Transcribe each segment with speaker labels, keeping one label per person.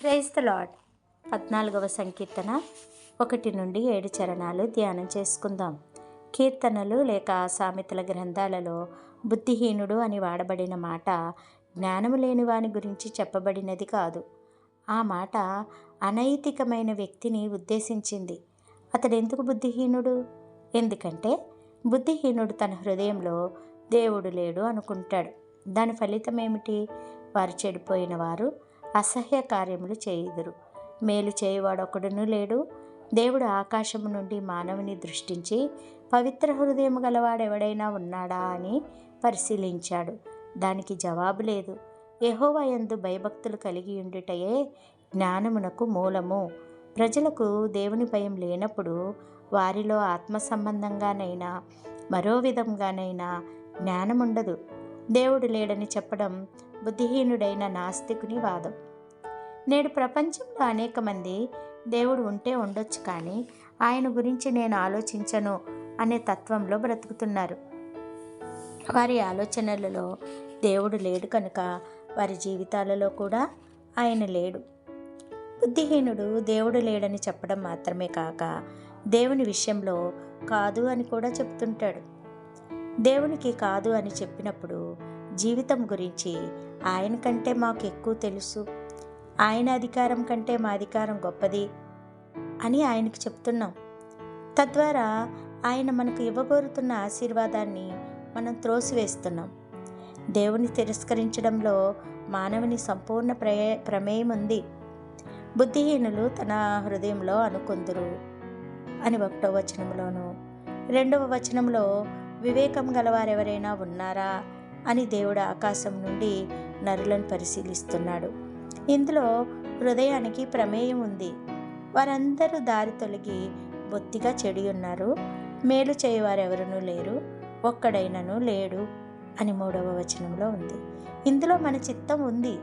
Speaker 1: Praise the lord పద్నాలుగవ సంకీర్తన ఒకటి నుండి ఏడు చరణాలు ధ్యానం చేసుకుందాం. కీర్తనలు లేక సామెతల గ్రంథాలలో బుద్ధిహీనుడు అని వాడబడిన మాట జ్ఞానము లేని వాని గురించి చెప్పబడినది కాదు. ఆ మాట అనైతికమైన వ్యక్తిని ఉద్దేశించింది. అతడెందుకు బుద్ధిహీనుడు? ఎందుకంటే బుద్ధిహీనుడు తన హృదయంలో దేవుడు లేడు అనుకుంటాడు. దాని ఫలితం ఏమిటి వారు చెడిపోయిన వారు అసహ్య కార్యములు చేయుదురు. మేలు చేయువాడొకడును లేడు. దేవుడు ఆకాశము నుండి మానవుని దృష్టించి పవిత్ర హృదయం గలవాడెవడైనా ఉన్నాడా అని పరిశీలించాడు. దానికి జవాబు లేదు. యహోవయందు భయభక్తులు కలిగి ఉండుటయే జ్ఞానమునకు మూలము. ప్రజలకు దేవుని భయం లేనప్పుడు వారిలో ఆత్మ సంబంధంగానైనా మరో విధంగానైనా జ్ఞానం ఉండదు దేవుడు లేడని చెప్పడం బుద్ధిహీనుడైన నాస్తికుని వాదం. నేడు ప్రపంచంలో అనేక మంది దేవుడు ఉంటే ఉండొచ్చు కానీ ఆయన గురించి నేను ఆలోచించను అనే తత్వంలో బ్రతుకుతున్నారు. వారి ఆలోచనలలో దేవుడు లేడు కనుక వారి జీవితాలలో కూడా ఆయన లేడు. బుద్ధిహీనుడు దేవుడు లేడని చెప్పడం మాత్రమే కాక దేవుని విషయంలో కాదు అని కూడా చెప్తుంటాడు. దేవునికి కాదు అని చెప్పినప్పుడు జీవితం గురించి ఆయన కంటే మాకు ఎక్కువ తెలుసు. ఆయన అధికారం కంటే మా అధికారం గొప్పది అని ఆయనకు చెప్తున్నాం. తద్వారా ఆయన మనకు ఇవ్వగోరుతున్న ఆశీర్వాదాన్ని మనం త్రోసివేస్తున్నాం. దేవుని తిరస్కరించడంలో మానవుని సంపూర్ణ ప్రమే ప్రమేయం ఉంది. బుద్ధిహీనులు తన హృదయంలో అనుకుందురు అని ఒకటో వచనంలోను రెండవ వచనంలో వివేకం గలవారెవరైనా ఉన్నారా అని దేవుడు ఆకాశం నుండి నరులను పరిశీలిస్తున్నాడు. ఇందులో హృదయానికి ప్రమేయం ఉంది. వారందరూ దారి తొలగి బొత్తిగా చెడి ఉన్నారు. మేలు చేయవారెవరూ లేరు. ఒక్కడైనను లేడు అని మూడవ వచనంలో ఉంది. ఇందులో మన చిత్తం ఉంది.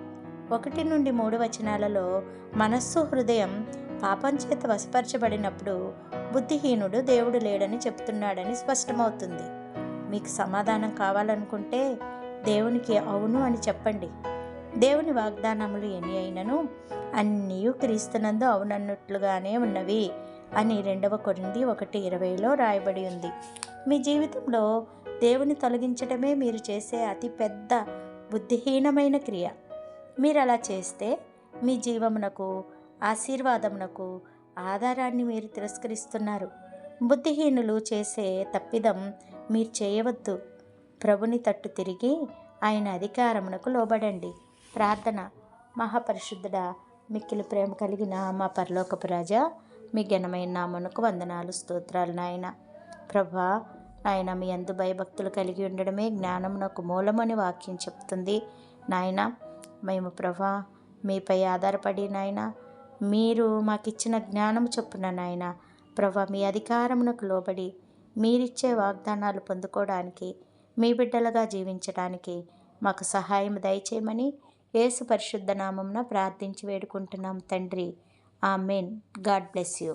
Speaker 1: ఒకటి నుండి మూడు వచనాలలో మనస్సు హృదయం పాపం చేత వశపరచబడినప్పుడు బుద్ధిహీనుడు దేవుడు లేడని చెప్తున్నాడని స్పష్టమవుతుంది. మీకు సమాధానం కావాలనుకుంటే దేవునికి అవును అని చెప్పండి. దేవుని వాగ్దానములు ఎన్ని అయినను? అన్నీ క్రీస్తునందు అవునన్నట్లుగానే ఉన్నవి అని రెండవ కొరింది ఒకటి ఇరవైలో రాయబడి ఉంది. మీ జీవితంలో దేవుని తొలగించడమే మీరు చేసే అతి పెద్ద బుద్ధిహీనమైన క్రియ. మీరు అలా చేస్తే మీ జీవమునకు ఆశీర్వాదమునకు ఆధారాన్ని మీరు తిరస్కరిస్తున్నారు. బుద్ధిహీనులు చేసే తప్పిదం మీరు చేయవద్దు. ప్రభుని తట్టు తిరిగి ఆయన అధికారమునకు లోబడండి. ప్రార్థన. మహాపరిశుద్ధుడ మిక్కిలి ప్రేమ కలిగిన మా పరలోకపు రాజా మీ ఘనమైన నామనుకు వందనాలు స్తోత్రాలు నాయన. ప్రభా నాయన మీ అందు భయభక్తులు కలిగి ఉండడమే జ్ఞానమునకు మూలమని వాక్యం చెప్తుంది నాయన. మేము ప్రభా మీపై ఆధారపడి నాయన మీరు మాకిచ్చిన జ్ఞానం చొప్పున నాయన ప్రభా మీ అధికారమునకు లోబడి మీరిచ్చే వాగ్దానాలు పొందుకోవడానికి మీ బిడ్డలుగా జీవించడానికి మాకు సహాయం దయచేయమని యేసు పరిశుద్ధ నామంన ప్రార్థించి వేడుకుంటున్నాం తండ్రి. ఆ మెయిన్ గాడ్ బ్లెస్ యూ.